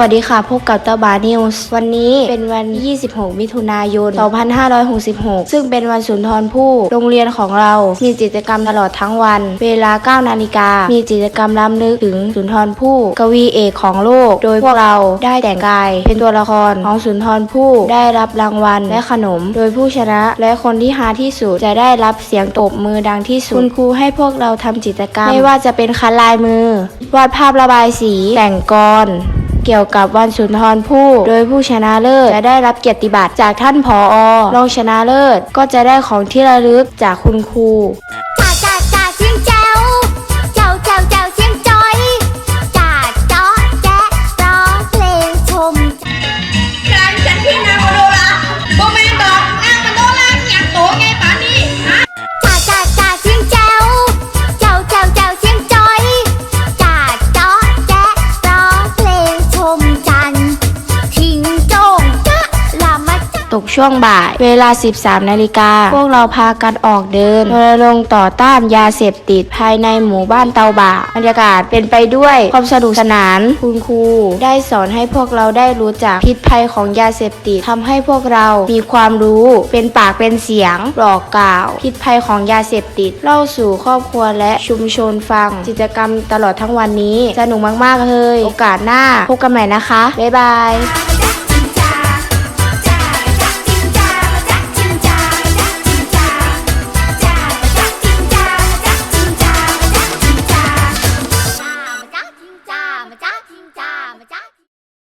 วัสดีค่ะ พบกับเตาบานิวส์วันนี้เป็นวัน 26 มิถุนายน 2566 ซึ่งเป็นวันสุนทรภู่โรงเรียนของเรา มีกิจกรรมตลอดทั้งวัน เวลา 9 นาฬิกา มีกิจกรรมล้ำลึกถึงสุนทรภู่กวีเอกของโลก โดยพวกเราได้แต่งกาย เป็นตัวละครของสุนทรภู่ได้รับรางวัลและขนม โดยผู้ชนะและคนที่หาที่สุดจะได้รับเสียงตบมือดังที่สุดคุณครูให้พวกเราทำกิจกรรม ไม่ว่าจะเป็นคัดลายมือ วาดภาพระบายสีแต่งกร เกี่ยวกับวันสุนทรภู่โดยผู้ชนะเลิศจะได้รับเกียรติบัตรจากท่านผออรองชนะเลิศก็จะได้ของที่ระลึกจากคุณครู ตกช่วงบ่าย เวลา 13 นาฬิกา พวกเราพากันออกเดินรณรงค์ต่อต้านยาเสพติดภายในหมู่บ้านเตาบ่าบรรยากาศเป็นไปด้วยความสนุกสนาน คุณครู ได้สอนให้พวกเราได้รู้จักพิษภัยของยาเสพติดทำให้พวกเรามีความรู้เป็นปากเป็นเสียงบอกกล่าว พิษภัยของยาเสพติดเล่าสู่ครอบครัวและชุมชนฟัง กิจกรรมตลอดทั้งวันนี้ สนุกมาก ๆ เลย โอกาสหน้าพบกันใหม่นะคะ บ๊ายบาย